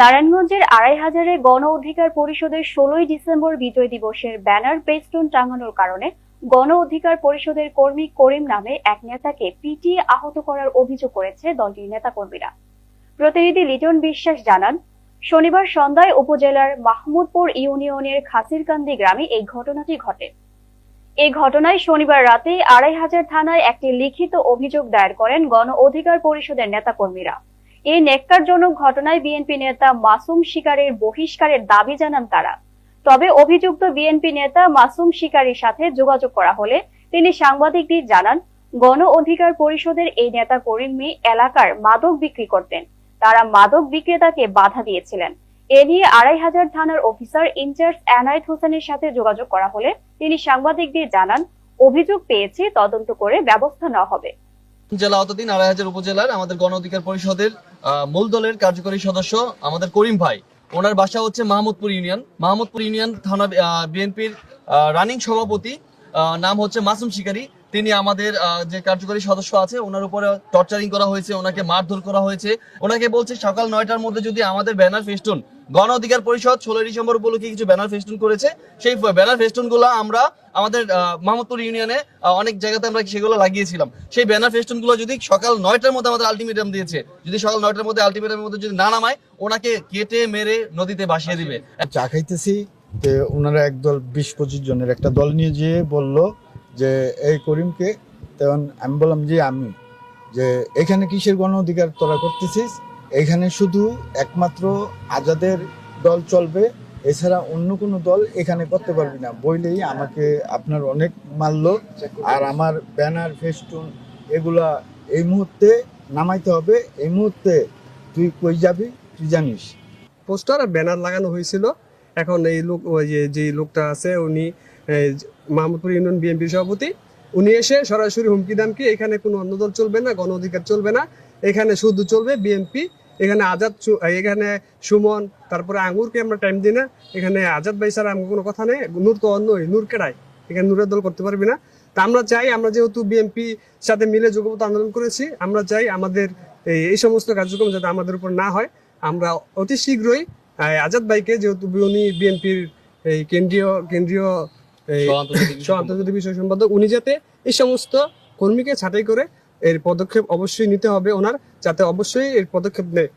নারায়ণগঞ্জের আড়াই হাজারে গণ অধিকার পরিষদের ষোলোই ডিসেম্বর বিজয় দিবসের ব্যানার পেস্টুন টাঙানোর কারণে গণ অধিকার পরিষদের কর্মী করিম নামে এক নেতাকে পিটিয়ে আহত করার অভিযোগ করেছে দলটির নেতাকর্মীরা। প্রতিনিধি লিটন বিশ্বাস জানান, শনিবার সন্ধ্যায় উপজেলার মাহমুদপুর ইউনিয়নের খাসিরকান্দি গ্রামে এই ঘটনাটি ঘটে। এই ঘটনায় শনিবার রাতে আড়াই হাজার থানায় একটি লিখিত অভিযোগ দায়ের করেন গণ অধিকার পরিষদের নেতাকর্মীরা। এই নেককারজনক ঘটনায় বিএনপি নেতা মাসুম শিকারের বহিষ্কারের দাবি জানান তারা। তবে অভিযুক্ত বিএনপি নেতা মাসুম শিকারীর সাথে যোগাযোগ করা হলে তিনি সাংবাদিকদের জানান, গণ অধিকার পরিষদের এই নেতা করিমী এলাকার মাদক বিক্রি করতেন। তারা মাদক বিক্রেতাকে বাধা দিয়েছিলেন। এ নিয়ে আড়াই হাজার থানার অফিসার ইনচার্জ এনায়েত হোসেনের সাথে যোগাযোগ করা হলে তিনি সাংবাদিকদের জানান, অভিযোগ পেয়েছে, তদন্ত করে ব্যবস্থা নেওয়া হবে। জেলা অতদিন আড়াই হাজার উপজেলার আমাদের গণ অধিকার পরিষদের মূল দলের কার্যকরী সদস্য আমাদের করিম ভাই। ওনার বাসা হচ্ছে মাহমুদপুর ইউনিয়ন। মাহমুদপুর ইউনিয়ন থানা বিএনপির রানিং সভাপতি নাম হচ্ছে মাসুম শিকারি। তিনি আমাদের যে কার্যকরী সদস্য আছে, ওনার উপরে টর্চারিং করা হয়েছে, ওনাকে মারধর করা হয়েছে। ওনাকে বলছে সকাল নয়টার মধ্যে যদি আমাদের ব্যানার ফেস্টুন গণ অধিকার পরিষদ ষোলোই ডিসেম্বর উপলক্ষে কিছু ব্যানার ফেস্টুন করেছে। সেই ব্যানার ফেস্টুনগুলো আমরা আমাদের মাহমুদপুর ইউনিয়নে অনেক জায়গাতে আমরা সেগুলো লাগিয়েছিলাম। সেই ব্যানার ফেস্টুনগুলো যদি সকাল নয়টার মধ্যে আমাদের আলটিমেটাম দিয়েছে, যদি সকাল নয়টার মধ্যে আলটিমেটামের মধ্যে যদি না নামায়, ওনাকে কেটে মেরে নদীতে ভাসিয়ে দিবে। চা খাইতেছি ওনারা একদল বিশ পঁচিশ জনের একটা দল নিয়ে যেয়ে বলল যে, এই করিমকে, তখন আমি বললাম যে আমি। যে, এখানে কিসের গণ অধিকার তোরা করতেছিস? এখানে শুধু একমাত্র আজাদের দল চলবে, এছাড়া অন্য কোনো দল এখানে করতে পারবি না। বইলেই আমাকে আপনার অনেক মারলো, আর আমার ব্যানার, ফেস্টুন এগুলা এই মুহূর্তে নামাইতে হবে। এই মুহূর্তে তুই কই যাবি, তুই জানিস। পোস্টার আর ব্যানার লাগানো হয়েছিল। এখন এই লোক, ওই যে লোকটা আছে, উনি মাহমুদপুর ইউনিয়ন বিএনপির সভাপতি, উনি এসে সরাসরি হুমকি দামকি এখানে কোনো অন্য দল চলবে না গণ অধিকার চলবে না। এখানে শুধু চলবে বিএনপি এখানে আজাদ এখানে সুমন তারপরে আঙ্গুরকে আমরা টাইম দিই না। এখানে আজাদ ভাই স্যার আমার কোনো কথা নেই। নূর তো অন্য নূর কেডাই? এখানে নূরের দল করতে পারবি না। তা আমরা চাই আমরা যেহেতু বিএনপি সাথে মিলে যুগপত আন্দোলন করেছি আমরা চাই আমাদের এই সমস্ত কার্যক্রম যাতে আমাদের উপর না হয়। আমরা অতি শীঘ্রই আজাদ ভাইকে যেহেতু উনি বিএনপির এই কেন্দ্রীয় কেন্দ্রীয় আন্তর্জাতিক বিষয় সম্পাদক উনি যাতে এই সমস্ত কর্মীকে ছাঁটাই করে এর পদক্ষেপ অবশ্যই নিতে হবে ওনার যাতে অবশ্যই এর পদক্ষেপ নেয়